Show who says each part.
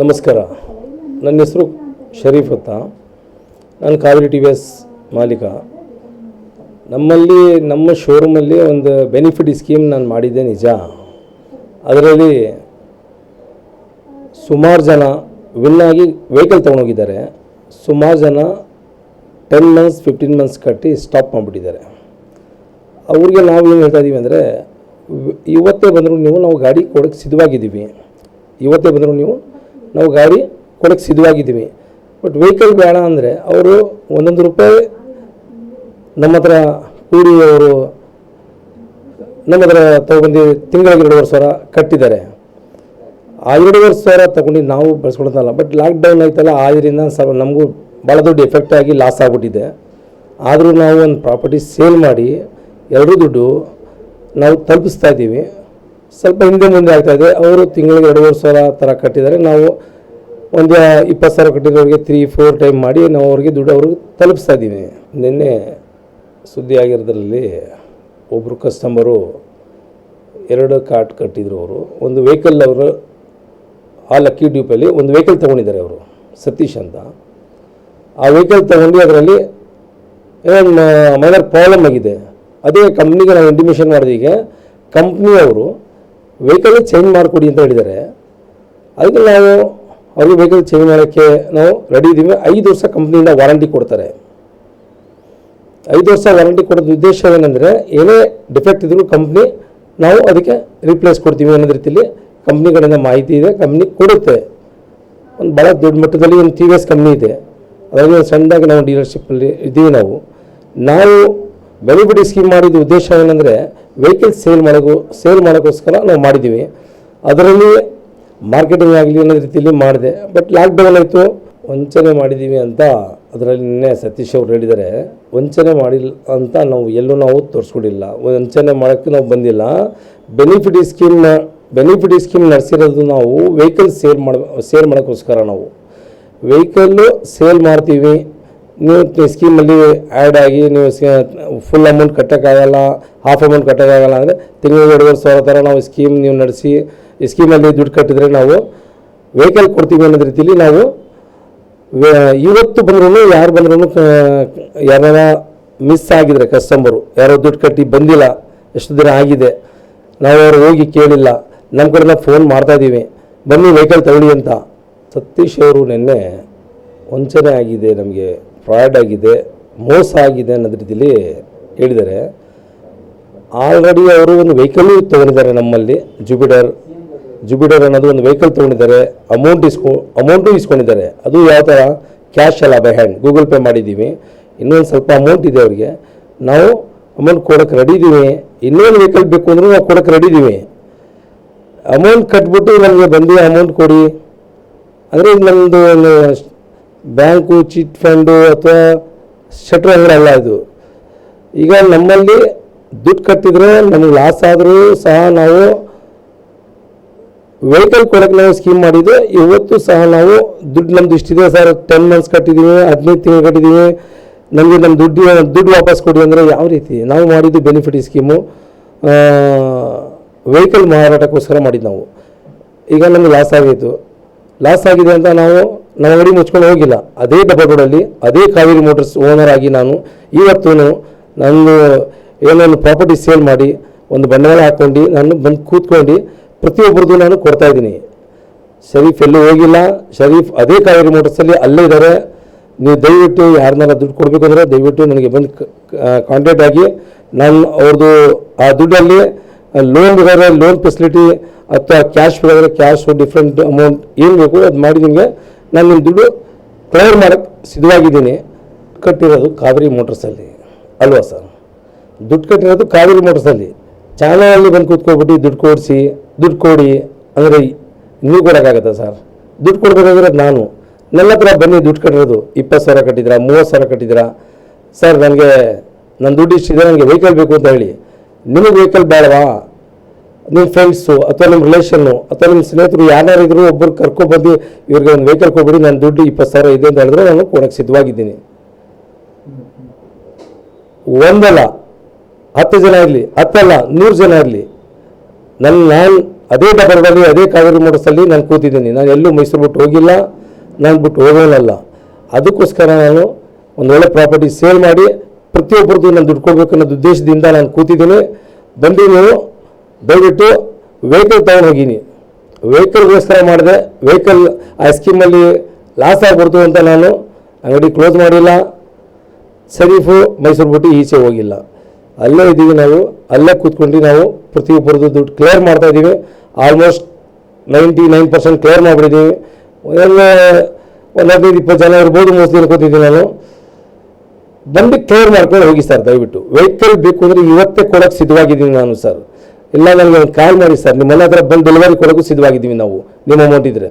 Speaker 1: ನಮಸ್ಕಾರ. ನನ್ನ ಹೆಸರು ಶರೀಫ್ ಅಂತ. ನಾನು ಕಾವೇರಿ ಟಿ ವಿ ಎಸ್ ಮಾಲೀಕ. ನಮ್ಮಲ್ಲಿ, ನಮ್ಮ ಶೋರೂಮಲ್ಲಿ ಒಂದು ಬೆನಿಫಿಟ್ ಸ್ಕೀಮ್ ನಾನು ಮಾಡಿದ್ದೆ ನಿಜ. ಅದರಲ್ಲಿ ಸುಮಾರು ಜನ ವಿನ್ನಾಗಿ ವೆಹಿಕಲ್ ತೊಗೊಂಡೋಗಿದ್ದಾರೆ. ಸುಮಾರು ಜನ ಟೆನ್ ಮಂತ್ಸ್, ಫಿಫ್ಟೀನ್ ಮಂತ್ಸ್ ಕಟ್ಟಿ ಸ್ಟಾಪ್ ಮಾಡಿಬಿಟ್ಟಿದ್ದಾರೆ. ಅವ್ರಿಗೆ ನಾವು ಏನು ಹೇಳ್ತಾ ಇದ್ದೀವಿ ಅಂದರೆ, ಇವತ್ತೇ ಬಂದರೂ ನೀವು ನಾವು ಗಾಡಿ ಕೊಡೋಕ್ಕೆ ಸಿದ್ಧವಾಗಿದ್ದೀವಿ. ಇವತ್ತೇ ಬಂದರೂ ನೀವು ನಾವು ಗಾಡಿ ಕೊಡೋಕ್ಕೆ ಸಿದ್ಧವಾಗಿದ್ದೀವಿ. ಬಟ್ ವೆಹಿಕಲ್ ಬೇಡ ಅಂದರೆ ಅವರು ಒಂದೊಂದು ರೂಪಾಯಿ ನಮ್ಮ ಹತ್ರ ಕೂಡಿ ಅವರು ನಮ್ಮ ಹತ್ರ ತೊಗೊಂಡು ತಿಂಗಳಿಗೆ ಎರಡೂವರೆ ಸಾವಿರ ಕಟ್ಟಿದ್ದಾರೆ. ಆ ಎರಡೂವರೆ ಸಾವಿರ ತಗೊಂಡು ನಾವು ಬಳಸ್ಕೊಳೋದಲ್ಲ. ಬಟ್ ಲಾಕ್ಡೌನ್ ಆಯ್ತಲ್ಲ ಆದ್ದರಿಂದ ಸ್ವಲ್ಪ ನಮಗೂ ಭಾಳ ದೊಡ್ಡ ಎಫೆಕ್ಟ್ ಆಗಿ ಲಾಸ್ ಆಗಿಬಿಟ್ಟಿದೆ. ಆದರೂ ನಾವು ಒಂದು ಪ್ರಾಪರ್ಟಿ ಸೇಲ್ ಮಾಡಿ ಎರಡೂ ದುಡ್ಡು ನಾವು ತಲುಪಿಸ್ತಾ ಇದ್ದೀವಿ. ಸ್ವಲ್ಪ ಹಿಂದೆ ಮುಂದೆ ಆಗ್ತಾಯಿದೆ ಅವರು ತಿಂಗಳಿಗೆ ಎರಡೂವರೆ ಸಾವಿರ ಥರ ಕಟ್ಟಿದ್ದಾರೆ. ನಾವು ಒಂದು ಇಪ್ಪತ್ತು ಸಾವಿರ ಕಟ್ಟಿರೋರಿಗೆ ತ್ರೀ ಫೋರ್ ಟೈಮ್ ಮಾಡಿ ನಾವು ಅವ್ರಿಗೆ ದುಡ್ಡು ಅವ್ರಿಗೆ ತಲುಪಿಸ್ತಾ ಇದ್ದೀವಿ. ನಿನ್ನೆ ಸುದ್ದಿ ಆಗಿರೋದ್ರಲ್ಲಿ ಒಬ್ಬರು ಕಸ್ಟಮರು ಎರಡು ಕಾರ್ಟ್ ಕಟ್ಟಿದ್ರು ಅವರು. ಒಂದು ವೆಹಿಕಲ್ ಅವರು, ಆ ಲಕ್ಕಿ ಡ್ಯೂಪಲ್ಲಿ ಒಂದು ವೆಹಿಕಲ್ ತೊಗೊಂಡಿದ್ದಾರೆ ಅವರು, ಸತೀಶ್ ಅಂತ. ಆ ವೆಹಿಕಲ್ ತೊಗೊಂಡು ಅದರಲ್ಲಿ ಏನೋ ಮೈನರ್ ಪ್ರಾಬ್ಲಮ್ ಆಗಿದೆ. ಅದೇ ಕಂಪ್ನಿಗೆ ನಾವು ಇಂಟಿಮೇಷನ್ ಮಾಡಿದೀಗ ಕಂಪ್ನಿಯವರು ವೆಹಿಕಲ್ ಚೇಂಜ್ ಮಾಡಿಕೊಡಿ ಅಂತ ಹೇಳಿದ್ದಾರೆ. ಅದಕ್ಕೆ ನಾವು ಅವ್ರಿಗೆ ವೆಹಿಕಲ್ ಚೇಂಜ್ ಮಾಡೋಕ್ಕೆ ನಾವು ರೆಡಿ ಇದ್ದೀವಿ ಐದು ವರ್ಷ ಕಂಪ್ನಿಯಿಂದ ವಾರಂಟಿ ಕೊಡ್ತಾರೆ. ಐದು ವರ್ಷ ವಾರಂಟಿ ಕೊಡೋದು ಉದ್ದೇಶ ಏನಂದರೆ ಏನೇ ಡಿಫೆಕ್ಟ್ ಇದ್ರೂ ಕಂಪ್ನಿ ನಾವು ಅದಕ್ಕೆ ರಿಪ್ಲೇಸ್ ಕೊಡ್ತೀವಿ ಅನ್ನೋದು ರೀತಿಯಲ್ಲಿ ಕಂಪ್ನಿಗಳಿಂದ ಮಾಹಿತಿ ಇದೆ ಕಂಪ್ನಿ ಕೊಡುತ್ತೆ. ಒಂದು ಭಾಳ ದೊಡ್ಡ ಮಟ್ಟದಲ್ಲಿ ಒಂದು ಟಿ ವಿ ಎಸ್ ಕಂಪ್ನಿ ಇದೆ. ಅದರಲ್ಲಿ ಒಂದು ಸಣ್ಣದಾಗಿ ನಾವು ಡೀಲರ್ಶಿಪ್ಪಲ್ಲಿ ಇದ್ದೀವಿ ನಾವು. ನಾವು ಬೆನಿಫಿಟ್ ಸ್ಕೀಮ್ ಮಾಡಿದ ಉದ್ದೇಶ ಏನಂದರೆ ವೆಹಿಕಲ್ ಸೇಲ್ ಮಾಡೋಕ್ಕೂ ಸೇಲ್ ಮಾಡೋಕ್ಕೋಸ್ಕರ ನಾವು ಮಾಡಿದ್ದೀವಿ. ಅದರಲ್ಲಿ ಮಾರ್ಕೆಟಿಂಗ್ ಆಗಲಿ ಅನ್ನೋ ರೀತಿಯಲ್ಲಿ ಮಾಡಿದೆ. ಬಟ್ ಲಾಕ್ಡೌನ್ ಆಯಿತು. ವಂಚನೆ ಮಾಡಿದ್ದೀವಿ ಅಂತ ಅದರಲ್ಲಿ ನಿನ್ನೆ ಸತೀಶ್ ಅವರು ಹೇಳಿದ್ದಾರೆ. ವಂಚನೆ ಮಾಡಿಲ್ಲ ಅಂತ ನಾವು ಎಲ್ಲೂ ನಾವು ತೋರಿಸ್ಕೊಡಿಲ್ಲ. ವಂಚನೆ ಮಾಡೋಕ್ಕೆ ನಾವು ಬಂದಿಲ್ಲ. ಬೆನಿಫಿಟ್ ಸ್ಕೀಮ್ ಬೆನಿಫಿಟ್ ಸ್ಕೀಮ್ ನಡೆಸಿರೋದು ನಾವು ವೆಹಿಕಲ್ ಸೇಲ್ ಮಾಡ, ಸೇಲ್ ಮಾಡೋಕ್ಕೋಸ್ಕರ ನಾವು. ವೆಹಿಕಲ್ಲು ಸೇಲ್ ಮಾಡ್ತೀವಿ. ನೀವು ಸ್ಕೀಮಲ್ಲಿ ಆ್ಯಡ್ ಆಗಿ ನೀವು ಫುಲ್ ಅಮೌಂಟ್ ಕಟ್ಟೋಕ್ಕಾಗಲ್ಲ, ಹಾಫ್ ಅಮೌಂಟ್ ಕಟ್ಟೋಕ್ಕಾಗಲ್ಲ ಅಂದರೆ ತಿಂಗಳಿಗೆ ಎರಡುವರೆ ಸಾವಿರ ಥರ ನಾವು ಸ್ಕೀಮ್ ನೀವು ನಡೆಸಿ ಈ ಸ್ಕೀಮಲ್ಲಿ ದುಡ್ಡು ಕಟ್ಟಿದ್ರೆ ನಾವು ವೆಹಿಕಲ್ ಕೊಡ್ತೀವಿ ಅನ್ನೋದು ರೀತಿಯಲ್ಲಿ ನಾವು ಇವತ್ತು ಬಂದ್ರೂ ಯಾರು ಬಂದ್ರೂ ಯಾರ ಮಿಸ್ ಆಗಿದ್ರೆ ಕಸ್ಟಮರು ಯಾರೋ ದುಡ್ಡು ಕಟ್ಟಿ ಬಂದಿಲ್ಲ, ಎಷ್ಟು ದಿನ ಆಗಿದೆ, ನಾವು ಅವ್ರು ಹೋಗಿ ಕೇಳಿಲ್ಲ ನಮ್ಮ ಕಡೆಯಿಂದ ಫೋನ್ ಮಾಡ್ತಾ ಇದ್ದೀವಿ, ಬನ್ನಿ ವೆಹಿಕಲ್ ತಗೊಳ್ಳಿ ಅಂತ. ಸತೀಶ್ ಅವರು ನಿನ್ನೆ ವಂಚನೆ ಆಗಿದೆ, ನಮಗೆ ಫ್ರಾಡ್ ಆಗಿದೆ, ಮೋಸ ಆಗಿದೆ ಅನ್ನೋದ್ರ ರೀತಿಯಲ್ಲಿ ಹೇಳಿದ್ದಾರೆ. ಆಲ್ರೆಡಿ ಅವರು ಒಂದು ವೆಹಿಕಲ್ಲು ತಗೊಂಡಿದ್ದಾರೆ ನಮ್ಮಲ್ಲಿ ಜುಪಿಟರ್ ಜುಪಿಟರ್ ಅನ್ನೋದು ಒಂದು ವೆಹಿಕಲ್ ತೊಗೊಂಡಿದ್ದಾರೆ. ಅಮೌಂಟ್ ಇಸ್ಕೊ ಅಮೌಂಟು ಇಸ್ಕೊಂಡಿದ್ದಾರೆ. ಅದು ಯಾವ ಥರ? ಕ್ಯಾಶ್ ಅಲ್ಲ ಬೈ ಹ್ಯಾಂಡ್ ಗೂಗಲ್ ಪೇ ಮಾಡಿದ್ದೀವಿ. ಇನ್ನೊಂದು ಸ್ವಲ್ಪ ಅಮೌಂಟ್ ಇದೆ ಅವರಿಗೆ. ನಾವು ಅಮೌಂಟ್ ಕೊಡೋಕ್ಕೆ ರೆಡಿ ಇದ್ದೀವಿ. ಇನ್ನೊಂದು ವೆಹಿಕಲ್ ಬೇಕು ಅಂದರೂ ನಾವು ಕೊಡೋಕ್ಕೆ ರೆಡಿ ಇದ್ದೀವಿ. ಅಮೌಂಟ್ ಕಟ್ಬಿಟ್ಟು ನಮಗೆ ಬಂದು ಅಮೌಂಟ್ ಕೊಡಿ. ಅಂದರೆ ನಮ್ಮದು ಒಂದು ಬ್ಯಾಂಕು ಚಿಟ್ ಫಂಡು ಅಥವಾ ಶಟ್ರ್ ಅಂಗಡಿ ಅಲ್ಲ ಇದು. ಈಗ ನಮ್ಮಲ್ಲಿ ದುಡ್ಡು ಕಟ್ಟಿದರೆ ನಮಗೆ ಲಾಸ್ ಆದರೂ ಸಹ ನಾವು ವೆಹಿಕಲ್ ಕೊಡೋಕ್ಕೆ ನಾವು ಸ್ಕೀಮ್ ಮಾಡಿದ್ದು ಇವತ್ತು ಸಹ ನಾವು ದುಡ್ಡು ನಮ್ದು ಇಷ್ಟಿದೆ ಸರ್. ಟೆನ್ ಮಂತ್ಸ್ ಕಟ್ಟಿದ್ದೀವಿ ಹದಿನೈದು ತಿಂಗಳು ಕಟ್ಟಿದ್ದೀವಿ ನಮಗೆ ನಮ್ಮ ದುಡ್ಡು ದುಡ್ಡು ವಾಪಸ್ ಕೊಡಿ ಅಂದರೆ ಯಾವ ರೀತಿ? ನಾವು ಮಾಡಿದ್ದು ಬೆನಿಫಿಟ್ ಸ್ಕೀಮು ವೆಹಿಕಲ್ ಮಾರಾಟಕ್ಕೋಸ್ಕರ ಮಾಡಿದ್ದು ನಾವು. ಈಗ ನಮಗೆ ಲಾಸ್ ಆಗಿತ್ತು ಲಾಸ್ ಆಗಿದೆ ಅಂತ ನಾವು ನಮ್ಮ ಅಂಗಡಿ ಮುಚ್ಕೊಂಡು ಹೋಗಿಲ್ಲ. ಅದೇ ಡಬ್ಬಗಳಲ್ಲಿ ಅದೇ ಕಾವೇರಿ ಮೋಟರ್ಸ್ ಓನರ್ ಆಗಿ ನಾನು ಇವತ್ತು ನಾನು ಏನೊಂದು ಪ್ರಾಪರ್ಟಿ ಸೇಲ್ ಮಾಡಿ, ಒಂದು ಬಂಡವಾಳ ಹಾಕ್ಕೊಂಡು ನಾನು ಬಂದು ಕೂತ್ಕೊಂಡು ಪ್ರತಿಯೊಬ್ಬರದ್ದು ನಾನು ಕೊಡ್ತಾ ಇದ್ದೀನಿ. ಶರೀಫ್ ಎಲ್ಲೂ ಹೋಗಿಲ್ಲ. ಶರೀಫ್ ಅದೇ ಕಾವೇರಿ ಮೋಟರ್ಸಲ್ಲಿ ಅಲ್ಲೇ ಇದ್ದಾರೆ. ನೀವು ದಯವಿಟ್ಟು ಯಾರನ್ನ ದುಡ್ಡು ಕೊಡಬೇಕು ದಯವಿಟ್ಟು ನನಗೆ ಬಂದು ಕಾಂಟ್ಯಾಕ್ಟ್ ಆಗಿ. ನಾನು ಅವ್ರದ್ದು ಆ ದುಡ್ಡಲ್ಲಿ ಲೋನ್ ಬೇಕಾದ್ರೆ ಲೋನ್ ಫೆಸಿಲಿಟಿ ಅಥವಾ ಕ್ಯಾಶ್ ಬೇಕಾದ್ರೆ ಕ್ಯಾಶು ಡಿಫ್ರೆಂಟ್ ಅಮೌಂಟ್ ಏನು ಬೇಕು ಅದು ಮಾಡಿ ನಿಮಗೆ ನಾನು ನಿಮ್ಮ ದುಡ್ಡು ಕ್ಲಿಯರ್ ಮಾಡೋಕ್ಕೆ ಸಿದ್ಧವಾಗಿದ್ದೀನಿ. ಕಟ್ಟಿರೋದು ಕಾವೇರಿ ಮೋಟರ್ಸಲ್ಲಿ ಅಲ್ವಾ ಸರ್? ದುಡ್ಡು ಕಟ್ಟಿರೋದು ಕಾವೇರಿ ಮೋಟರ್ಸಲ್ಲಿ ಚಾನಲಲ್ಲಿ ಬಂದು ಕೂತ್ಕೊಬಿಟ್ಟು ದುಡ್ಡು ಕೊಡಿಸಿ. ದುಡ್ಡು ಕೊಡಿ ಅಂದರೆ ನೀವು ಕೊಡೋಕ್ಕಾಗತ್ತಾ ಸರ್? ದುಡ್ಡು ಕೊಡಬೇಕಾದ್ರೆ ನಾನು. ನನ್ನ ಹತ್ರ ಬನ್ನಿ ದುಡ್ಡು ಕಟ್ಟಿರೋದು. ಇಪ್ಪತ್ತು ಸಾವಿರ ಕಟ್ಟಿದ್ದೀರಾ, ಮೂವತ್ತು ಸಾವಿರ ಕಟ್ಟಿದ್ದೀರಾ? ಸರ್, ನನಗೆ ನನ್ನ ದುಡ್ಡು ಇಷ್ಟಿದೆ, ನನಗೆ ವೆಹಿಕಲ್ ಬೇಕು ಅಂತ ಹೇಳಿ. ನಿಮಗೆ ವೆಹಿಕಲ್ ಬೇಡವಾ? ನಿಮ್ಮ ಫ್ರೆಂಡ್ಸು ಅಥವಾ ನಿಮ್ಮ ರಿಲೇಷನ್ನು ಅಥವಾ ನಿಮ್ಮ ಸ್ನೇಹಿತರು ಯಾರ್ಯಾರಿದ್ರು ಒಬ್ಬರು ಕರ್ಕೊಬಂದು ಇವ್ರಿಗೆ ಒಂದು ವೆಹಿಕಲ್ ಕೊಟ್ಬಿಡಿ ನನ್ನ ದುಡ್ಡು ಇಪ್ಪತ್ತು ಸಾವಿರ ಇದೆ ಅಂತ ಹೇಳಿದ್ರೆ ನಾನು ಕೊಡೋಕ್ಕೆ ಸಿದ್ಧವಾಗಿದ್ದೀನಿ. ಒಂದಲ್ಲ, ಹತ್ತು ಜನ ಇರಲಿ, ಹತ್ತಲ್ಲ, ನೂರು ಜನ ಇರಲಿ. ನನ್ನ ನಾನು ಅದೇ ಡಬರದಲ್ಲಿ ಅದೇ ಕಾವೇರಿ ಮೋಟರ್ಸಲ್ಲಿ ನಾನು ಕೂತಿದ್ದೀನಿ. ನಾನು ಎಲ್ಲೂ ಮೈಸೂರು ಬಿಟ್ಟು ಹೋಗಿಲ್ಲ, ನಾನು ಬಿಟ್ಟು ಹೋಗೋನಲ್ಲ. ಅದಕ್ಕೋಸ್ಕರ ನಾನು ಒಂದು ಒಳ್ಳೆ ಪ್ರಾಪರ್ಟಿ ಸೇಲ್ ಮಾಡಿ ಪ್ರತಿಯೊಬ್ಬರದ್ದು ನಾನು ದುಡ್ಡು ಕೊಡಬೇಕು ಅನ್ನೋದು ಉದ್ದೇಶದಿಂದ ನಾನು ಕೂತಿದ್ದೀನಿ. ಬಂದು ನೀವು ದಯವಿಟ್ಟು ವೆಹಿಕಲ್ ತಗೊಂಡು ಹೋಗೀನಿ. ವ್ಯವಸ್ಥೆ ಮಾಡಿದೆ. ವೆಹಿಕಲ್ ಆ ಸ್ಕೀಮಲ್ಲಿ ಲಾಸ್ ಆಗ್ಬಿಡ್ತು ಅಂತ ನಾನು ಅಂಗಡಿ ಕ್ಲೋಸ್ ಮಾಡಿಲ್ಲ. ಶರೀಫು ಮೈಸೂರು ಬಿಟ್ಟು ಈಚೆ ಹೋಗಿಲ್ಲ. ಅಲ್ಲೇ ಇದ್ದೀವಿ ನಾವು, ಅಲ್ಲೇ ಕೂತ್ಕೊಂಡು ನಾವು ಪ್ರತಿಯೊಬ್ಬರದ್ದು ದುಡ್ಡು ಕ್ಲಿಯರ್ ಮಾಡ್ತಾ ಇದ್ದೀವಿ. Almost ninety nine percent clear ಮಾಡಿಬಿಟ್ಟಿದ್ದೀವಿ. ಎಲ್ಲ ಒಂದು ಹದಿನೈದು, ಇಪ್ಪತ್ತು ಜನ ಇರ್ಬೋದು ಮೋಸ್ಟ್ಲಿ ಅನ್ಕೋತಿದ್ದೀನಿ ನಾನು. ಬಂದು ಕ್ಲಿಯರ್ ಮಾಡ್ಕೊಂಡು ಹೋಗಿ ಸರ್ ದಯವಿಟ್ಟು. ವೆಹಿಕಲ್ ಬೇಕು ಅಂದರೆ ಇವತ್ತೇ ಕೊಡೋಕ್ಕೆ ಸಿದ್ಧವಾಗಿದ್ದೀನಿ ನಾನು ಸರ್ ಇಲ್ಲ, ನನಗೆ ಒಂದು ಕಾಲ್ ಮಾಡಿ ಸರ್ ನಿಮ್ಮನ್ನ ಹತ್ರ ಬಂದು ಡೆಲಿವರಿ ಕೊಡೋಕ್ಕೂ ಸಿದ್ಧವಾಗಿದ್ದೀವಿ ನಾವು, ನಿಮ್ಮ ಅಮೌಂಟ್ ಇದ್ದರೆ